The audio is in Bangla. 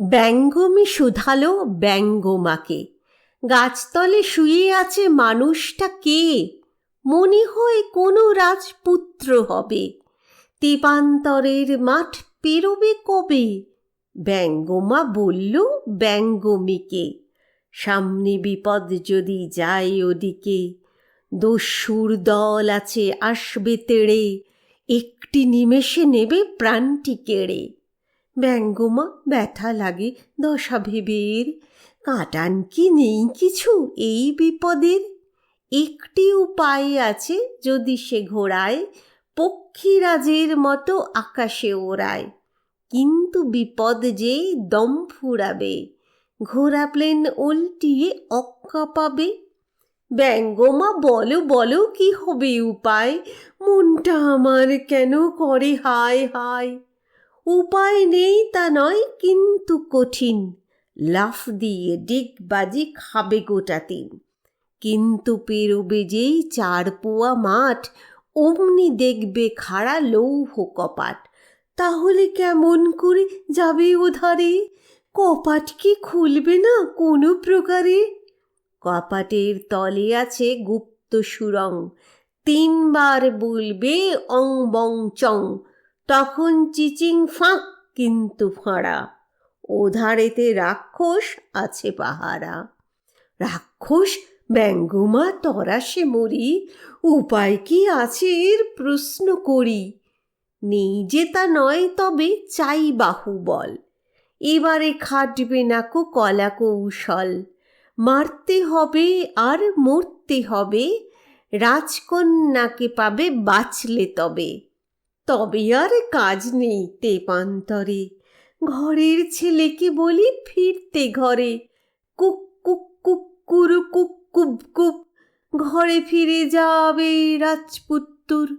ব্যঙ্গমি শুধালো ব্যঙ্গমাকে। গাছতলে শুয়ে আছে মানুষটা কে? মনে হয় কোনো রাজপুত্র হবে। তেপান্তরের মাঠ পেরোবে কবে? ব্যঙ্গমা বলল ব্যঙ্গমীকে। সামনে বিপদ যদি যায় ওদিকে, দস্যুর দল আছে আসবে তেড়ে। একটি নিমেষে নেবে প্রাণটি কেড়ে। ব্যঙ্গমা ব্যথা লাগে, দশা ভেবের। কাটান কি নেই কিছু এই বিপদের? একটি উপায় আছে যদি সে ঘোড়ায়, পক্ষীরাজের মতো আকাশে ওড়ায়। কিন্তু বিপদ যে দম ফুরাবে, ঘোড়া প্লেন উল্টিয়ে অক্কা পাবে। ব্যঙ্গমা, বলো বলো, কি হবে উপায়? মনটা আমার কেন করে হায় হায়? উপায় নেই তা নয়, কিন্তু কঠিন। লাফ দিয়ে ডিগবাজি খাবে গোটা তিন কিন্তু পেরোবে যেই চার পোয়া মাঠ, অমনি দেখবে খাড়া লৌহ কপাট। তাহলে কেমন করে যাবে ওধারে কপাট কি খুলবে না কোনো প্রকারে? কপাটের তলে আছে গুপ্ত সুরং। তিনবার বলবে অং বং চং। তখন চিচিং ফাঁক কিন্তু ফাঁড়া। ওধারেতে রাক্ষস আছে পাহারা। রাক্ষস, ব্যঙ্গমা তরাসে মরি, উপায় কি আছে এর প্রশ্ন করি। নেই যে তা নয় তবে চাই বাহুবল। এবারে খাটবে না কো কলা কৌশল। মারতে হবে আর মরতে হবে। রাজকন্যাকে পাবে বাঁচলে তবে। তবে আর কাজ নেই তেপান্তরে। ঘরের ছেলেকে বলি ফিরতে ঘরে। কুক কুক কুক, কুরু, কুক, কুব কুপ ঘরে ফিরে যাবে রাজপুত্তুর।